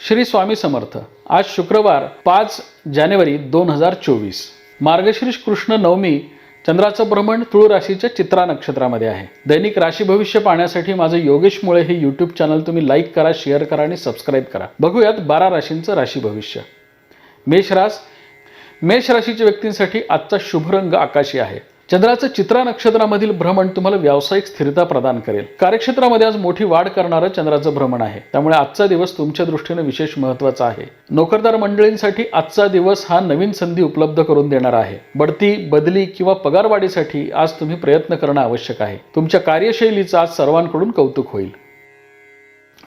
श्री स्वामी समर्थ. आज शुक्रवार पाच जानेवारी दोन हजार चोवीस. मार्गशीर्ष कृष्ण नवमी चंद्राचं भ्रमण तुळ राशीच्या चित्रा नक्षत्रामध्ये आहे. दैनिक राशी भविष्य पाहण्यासाठी माझं योगेश मुळे हे यूट्यूब चॅनल तुम्ही लाईक करा शेअर करा आणि सबस्क्राईब करा. बघूयात बारा राशींचं राशी भविष्य. मेष रास मेष राशीच्या व्यक्तींसाठी आजचा शुभ रंग आकाशी आहे. चंद्राचं चित्रा नक्षत्रामधील भ्रमण तुम्हाला व्यावसायिक स्थिरता प्रदान करेल. कार्यक्षेत्रामध्ये आज मोठी वाढ करणारं चंद्राचं भ्रमण आहे. त्यामुळे आजचा दिवस तुमच्या दृष्टीने विशेष महत्त्वाचा आहे. नोकरदार मंडळींसाठी आजचा दिवस हा नवीन संधी उपलब्ध करून देणार आहे. बढती बदली किंवा पगारवाढीसाठी आज तुम्ही प्रयत्न करणं आवश्यक आहे. तुमच्या कार्यशैलीचं आज सर्वांकडून कौतुक होईल.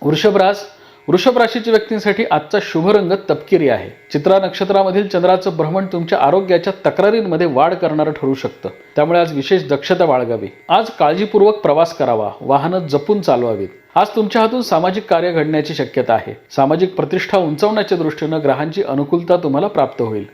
वृषभरास वृषभ राशीच्या व्यक्तींसाठी आजचा शुभ रंग तपकिरी आहे. चित्रा नक्षत्रामधील चंद्राचं भ्रमण तुमच्या आरोग्याच्या तक्रारींमध्ये वाढ करणारं ठरू शकतं. त्यामुळे आज विशेष दक्षता बाळगावी. आज काळजीपूर्वक प्रवास करावा. वाहनं जपून चालवावीत. आज तुमच्या हातून सामाजिक कार्य घडण्याची शक्यता आहे. सामाजिक प्रतिष्ठा उंचावण्याच्या दृष्टीनं ग्रहांची अनुकूलता तुम्हाला प्राप्त होईल.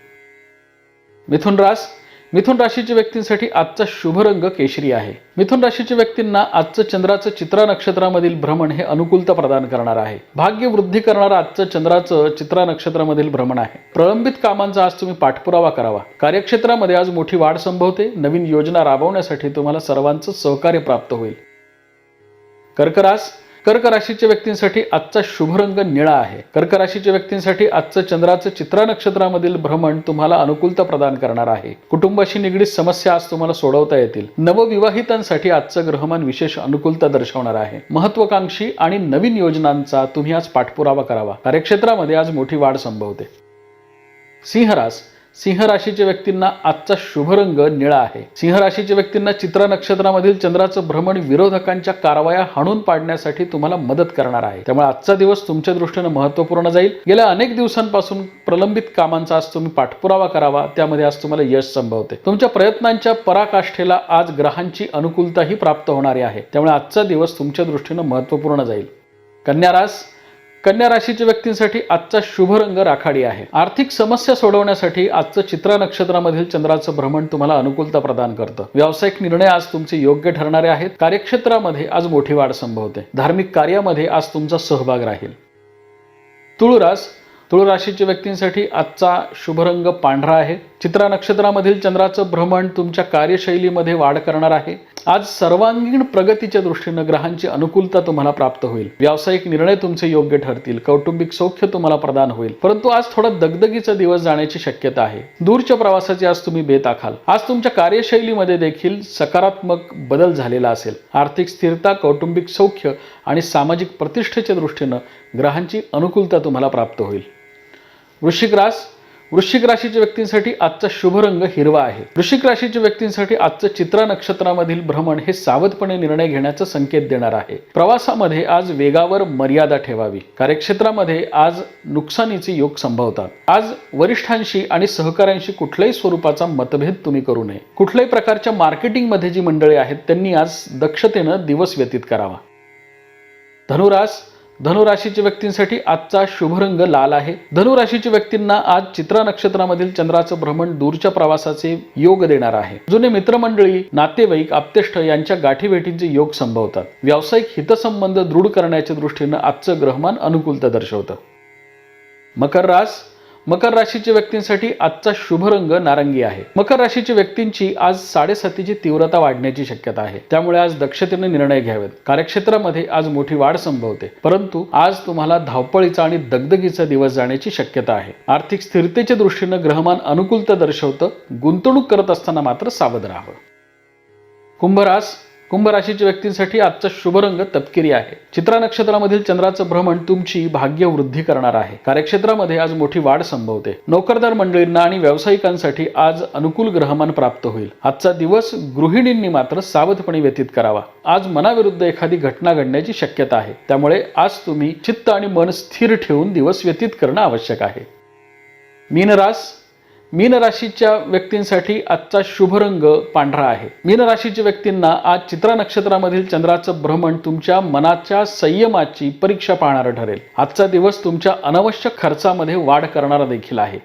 मिथुन रास मिथुन राशीच्या व्यक्तींसाठी आजचा शुभ रंग केशरी आहे. मिथुन राशीच्या व्यक्तींना आजचं चंद्राचं चित्रा नक्षत्रामधील भ्रमण हे अनुकूलता प्रदान करणार आहे. भाग्य वृद्धी करणारं आजचं चंद्राचं चित्रा नक्षत्रामधील भ्रमण आहे. प्रलंबित कामांचा आज तुम्ही पाठपुरावा करावा. कार्यक्षेत्रामध्ये आज मोठी वाढ संभवते. नवीन योजना राबवण्यासाठी तुम्हाला सर्वांचं सहकार्य प्राप्त होईल. कर्करास कर्क राशीच्या व्यक्तींसाठी आजचा शुभ रंग निळा आहे. कर्क राशीच्या व्यक्तींसाठी आजचं चंद्राचं चित्रा नक्षत्रामधील भ्रमण तुम्हाला अनुकूलता प्रदान करणार आहे. कुटुंबाशी निगडीत समस्या आज तुम्हाला सोडवता येतील. नवविवाहितांसाठी आजचं ग्रहमान विशेष अनुकूलता दर्शवणार आहे. महत्वाकांक्षी आणि नवीन योजनांचा तुम्ही आज पाठपुरावा करावा. कार्यक्षेत्रामध्ये आज मोठी वाढ संभवते. सिंहरास सिंह राशीच्या व्यक्तींना आजचा शुभ रंग निळा आहे. सिंह राशीच्या व्यक्तींना चित्रा नक्षत्रामधील चंद्राचं भ्रमण विरोधकांच्या कारवाया हाणून पाडण्यासाठी तुम्हाला मदत करणार आहे. त्यामुळे आजचा दिवस तुमच्या दृष्टीने महत्त्वपूर्ण जाईल. गेल्या अनेक दिवसांपासून प्रलंबित कामांचा आज तुम्ही पाठपुरावा करावा. त्यामध्ये आज तुम्हाला यश संभवते. तुमच्या प्रयत्नांच्या पराकाष्ठेला आज ग्रहांची अनुकूलताही प्राप्त होणारी आहे. त्यामुळे आजचा दिवस तुमच्या दृष्टीनं महत्त्वपूर्ण जाईल. कन्यारास कन्या राशीच्या व्यक्तींसाठी आजचा शुभ रंग राखाडी आहे. आर्थिक समस्या सोडवण्यासाठी आजचं चित्रा नक्षत्रामधील चंद्राचं भ्रमण तुम्हाला अनुकूलता प्रदान करतं. व्यावसायिक निर्णय आज तुमचे योग्य ठरणारे आहेत. कार्यक्षेत्रामध्ये आज मोठी वाढ संभवते. धार्मिक कार्यामध्ये आज तुमचा सहभाग राहील. तुळुरास तुळ राशीच्या व्यक्तींसाठी आजचा शुभ रंग पांढरा आहे. चित्रा नक्षत्रामधील चंद्राचं भ्रमण तुमच्या कार्यशैलीमध्ये वाढ करणार आहे. आज सर्वांगीण प्रगतीच्या दृष्टीनं ग्रहांची अनुकूलता तुम्हाला प्राप्त होईल. व्यावसायिक निर्णय तुमचे योग्य ठरतील. कौटुंबिक सौख्य तुम्हाला प्रदान होईल. परंतु आज थोडा दगदगीचा दिवस जाण्याची शक्यता आहे. दूरच्या प्रवासाची आज तुम्ही बेत आखाल. आज तुमच्या कार्यशैलीमध्ये देखील सकारात्मक बदल झालेला असेल. आर्थिक स्थिरता कौटुंबिक सौख्य आणि सामाजिक प्रतिष्ठेच्या दृष्टीनं ग्रहांची अनुकूलता तुम्हाला प्राप्त होईल. वृश्चिक रास वृश्चिक राशीच्या व्यक्तींसाठी आजचा शुभ रंग हिरवा आहे. वृश्चिक राशीच्या व्यक्तींसाठी आजचं चित्रा नक्षत्रामधील भ्रमण हे सावधपणे निर्णय घेण्याचा संकेत देणार आहे. प्रवासामध्ये आज वेगावर मर्यादा ठेवावी. कार्यक्षेत्रामध्ये आज नुकसानीचे योग संभवतात. आज वरिष्ठांशी आणि सहकाऱ्यांशी कुठल्याही स्वरूपाचा मतभेद तुम्ही करू नये. कुठल्याही प्रकारच्या मार्केटिंगमध्ये जी मंडळी आहेत त्यांनी आज दक्षतेनं दिवस व्यतीत करावा. धनुरास धनुराशीच्या व्यक्तींसाठी आजचा शुभरंग लाल आहे. धनुराशीच्या व्यक्तींना आज चित्रा नक्षत्रामधील चंद्राचं भ्रमण दूरच्या प्रवासाचे योग देणार आहे. जुने मित्रमंडळी नातेवाईक आप्तेष्ट यांच्या गाठीभेटींचे योग संभवतात. व्यावसायिक हितसंबंध दृढ करण्याच्या दृष्टीनं आजचं ग्रहमान अनुकूलता दर्शवतं. मकर रास मकर राशीच्या व्यक्तींसाठी आजचा शुभ रंग नारंगी आहे. मकर राशीच्या व्यक्तींची आज साडेसातीची तीव्रता वाढण्याची शक्यता आहे. त्यामुळे आज दक्षतेने निर्णय घ्यावेत. कार्यक्षेत्रामध्ये आज मोठी वाढ संभवते. परंतु आज तुम्हाला धावपळीचा आणि दगदगीचा दिवस जाण्याची शक्यता आहे. आर्थिक स्थिरतेच्या दृष्टीनं ग्रहमान अनुकूलता दर्शवतं. गुंतवणूक करत असताना मात्र सावध राहावं. कुंभरास कुंभ राशीच्या व्यक्तींसाठी आजचा शुभ रंग तपकिरी आहे. चित्रा नक्षत्रामधील चंद्राचं भ्रमण तुमची भाग्य वृद्धी करणार आहे. कार्यक्षेत्रामध्ये आज मोठी वाढ संभवते. नोकरदार मंडळींना आणि व्यावसायिकांसाठी आज अनुकूल ग्रहमान प्राप्त होईल. आजचा दिवस गृहिणींनी मात्र सावधपणे व्यतीत करावा. आज मनाविरुद्ध एखादी घटना घडण्याची शक्यता आहे. त्यामुळे आज तुम्ही चित्त आणि मन स्थिर ठेवून दिवस व्यतीत करणं आवश्यक आहे. मीनरास मीन राशीच्या व्यक्तींसाठी आजचा शुभ रंग पांढरा आहे. मीन राशीच्या व्यक्तींना आज चित्रा नक्षत्रामधील चंद्राचं भ्रमण तुमच्या मनाच्या संयमाची परीक्षा पाहणारं ठरेल. आजचा दिवस तुमच्या अनावश्यक खर्चामध्ये वाढ करणारा देखील आहे.